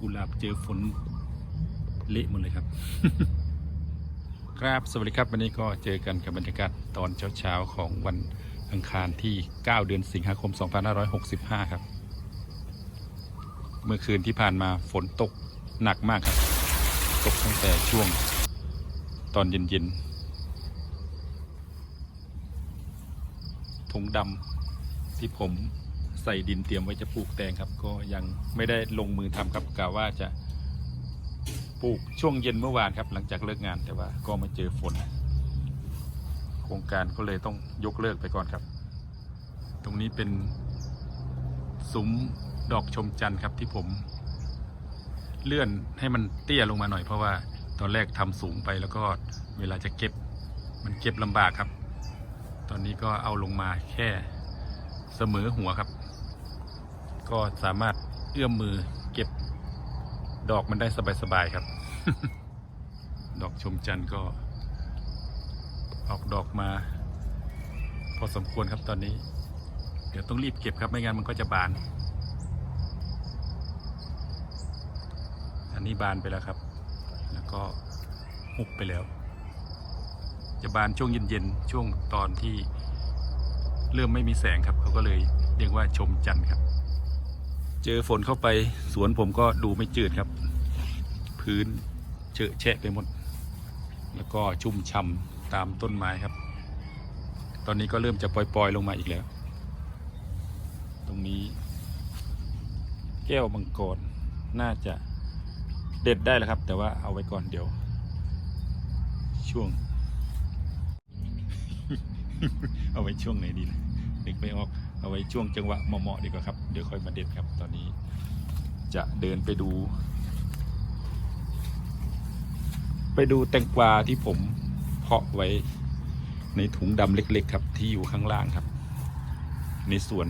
กุหลาบเจอฝนเละหมดเลยครับ ครับสวัสดีครับวันนี้ก็เจอกันกับบรรยากาศตอนเช้าๆของวันอังคารที่ 9 เดือนสิงหาคม 2565 ครับ เมื่อคืนที่ผ่านมาฝนตกหนักมากครับ ตกตั้งแต่ช่วงตอนเย็นๆถุงดำที่ผม ส่ดินเตรียมไว้จะปลูกแตงครับ ก็ยังไม่ได้ลงมือทำครับกะว่าจะปลูกช่วงเย็นเมื่อวานครับ หลังจากเลิกงานแต่ว่าก็มาเจอฝน โครงการก็เลยต้องยกเลิกไปก่อนครับ ตรงนี้เป็นซุ้มดอกชมจันทร์ครับที่ผมเลื่อนให้มันเตี้ยลงมาหน่อยเพราะว่าตอนแรกทำสูงไปแล้วก็เวลาจะเก็บมันเก็บลำบากครับ ตอนนี้ก็เอาลงมาแค่เสมอหัวครับ ก็สามารถเอื้อมมือเก็บดอกมันได้สบายๆครับ ดอกชมจันทร์ก็ ออกดอกมา พอสมควรครับตอนนี้ เดี๋ยวต้องรีบเก็บครับไม่งั้นมันก็จะบาน อันนี้บานไปแล้วครับ แล้วก็หุบไปแล้ว จะบานช่วงเย็นๆช่วงตอนที่เริ่มไม่มีแสงครับเขาก็เลยเรียกว่าชมจันทร์ครับ เจอฝนเข้าไปสวนผมก็ดูไม่จืดครับ พื้นเฉอะแฉะไปหมด แล้วก็ชุ่มช่ำตามต้นไม้ครับ ตอนนี้ก็เริ่มจะปล่อยๆลงมาอีกแล้ว ตรงนี้ แก้วมังกรน่าจะเด็ดได้แล้วครับ แต่ว่าเอาไว้ก่อนเดี๋ยว ช่วง เอาไว้ช่วงไหนดีล่ะนึกไม่ออก เอาไว้ช่วงจังหวะเหมาะๆดีกว่าครับ เดี๋ยวค่อยมาเด็ดครับ ตอนนี้จะเดินไปดู ไปดูแตงกวาที่ผมเพาะไว้ในถุงดำเล็ก ๆ ครับ ที่อยู่ข้างล่างครับ ในสวน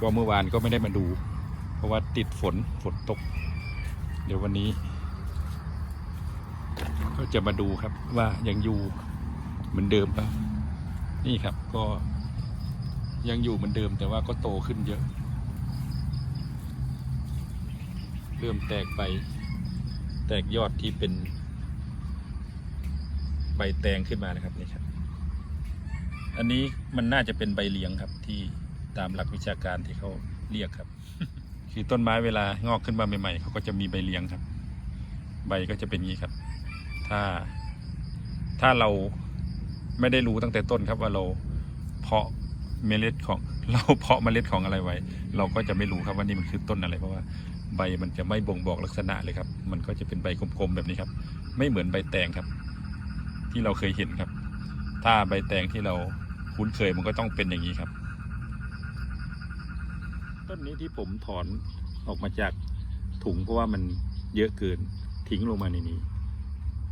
ก็เมื่อวานก็ไม่ได้มาดู เพราะว่าติดฝนฝนตก เดี๋ยววันนี้ ก็จะมาดูครับว่ายังอยู่เหมือนเดิมครับนี่ครับก็ ยังอยู่เหมือนเดิมแต่ว่าก็โตขึ้นเยอะ เริ่มแตกใบแตกยอดที่เป็น ใบแตงขึ้นมานะครับนี่ครับ อันนี้มันน่าจะเป็นใบเลี้ยงครับที่ตามหลักวิชาการที่เขาเรียกครับ คือต้นไม้เวลางอกขึ้นมาใหม่ๆเขาก็จะมีใบเลี้ยงครับ ใบก็จะเป็นงี้ครับ ถ้าถ้าเราไม่ได้รู้ตั้งแต่ต้นครับว่าเราเพาะ เมล็ดของเราเพาะเมล็ดของอะไรไว้ เราก็จะไม่รู้ครับว่านี่มันคือต้นอะไรเพราะว่าใบมันจะไม่บ่งบอกลักษณะเลยครับ มันก็จะเป็นใบกลมๆแบบนี้ครับ ไม่เหมือนใบแตงครับ ที่เราเคยเห็นครับ ถ้าใบแตงที่เราคุ้นเคยมันก็ต้องเป็นอย่างนี้ครับ ต้นนี้ที่ผมถอนออกมาจากถุงเพราะว่ามันเยอะเกินทิ้งลงมาในนี้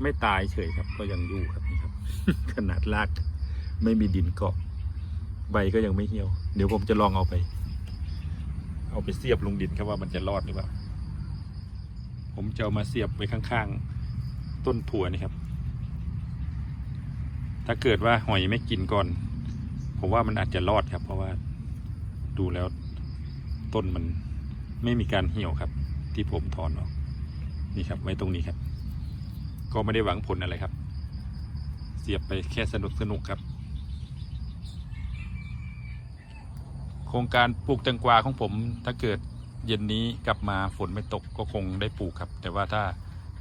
ไม่ตายเฉยครับ ก็ยังอยู่ครับนี่ครับ ขนาดรากไม่มีดินเกาะ ใบก็ยังไม่เหี่ยว เดี๋ยวผมจะลองเอาไป เอาไปเสียบลงดินครับว่ามันจะรอดหรือเปล่า ผมจะเอามาเสียบไว้ข้างๆ ต้นถั่วนี่ครับ ถ้าเกิดว่าหอยไม่กินก่อน ผมว่ามันอาจจะรอดครับ เพราะว่าดูแล้วต้นมันไม่มีการเหี่ยวครับ ที่ผมถอนออกนี่ครับ ไว้ตรงนี้ครับ ก็ไม่ได้หวังผลอะไรครับ เสียบไปแค่สนุกสนุกครับ โครงการปลูกแตงกวาของผม ถ้าเกิดเย็นนี้กลับมาฝนไม่ตกก็คงได้ปลูกครับ แต่ว่าถ้า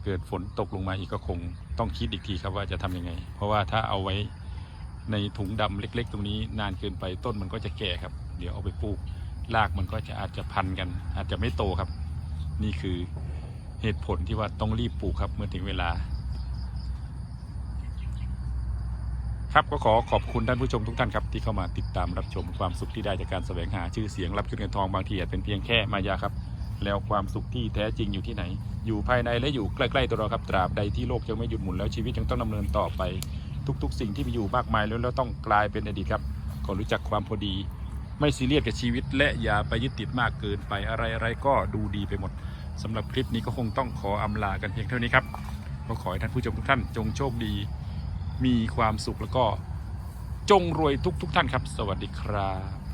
เกิดฝนตกลงมาอีกก็คงต้องคิดอีกทีครับว่าจะทำยังไง เพราะว่าถ้าเอาไว้ในถุงดำเล็ก ๆ ตรงนี้นานเกินไปต้นมันก็จะแก่ครับ เดี๋ยวเอาไปปลูกรากมันก็จะอาจจะพันกัน อาจจะไม่โตครับ นี่คือเหตุผลที่ว่าต้องรีบปลูกครับเมื่อถึงเวลา ครับก็ขอขอบคุณท่านผู้ชมทุกท่านครับที่เข้ามาติดตามรับชมความสุขที่ได้จากการแสวงหาชื่อเสียงรับขึ้นเงินทองบางทีอาจเป็นเพียงแค่มายาครับ แล้วความสุขที่แท้จริงอยู่ที่ไหน อยู่ภายในและอยู่ใกล้ๆตัวเราครับตราบใดที่โลกยังไม่หยุดหมุนแล้วชีวิตยังต้องดำเนินต่อไป ทุกๆ สิ่งที่มีอยู่มากมายแล้วแล้วต้องกลายเป็นอดีตครับขอรู้จักความพอดี ไม่ซีเรียสกับชีวิต และอย่าไปยึดติดมากเกินไปอะไรๆก็ดูดีไปหมดสำหรับคลิปนี้ก็คงต้องขออำลากันเพียงเท่านี้ครับก็ขอให้ท่านผู้ชมทุกท่านจงโชคดี มีความสุขแล้วก็จงรวยทุกทุกท่านครับ สวัสดีครับ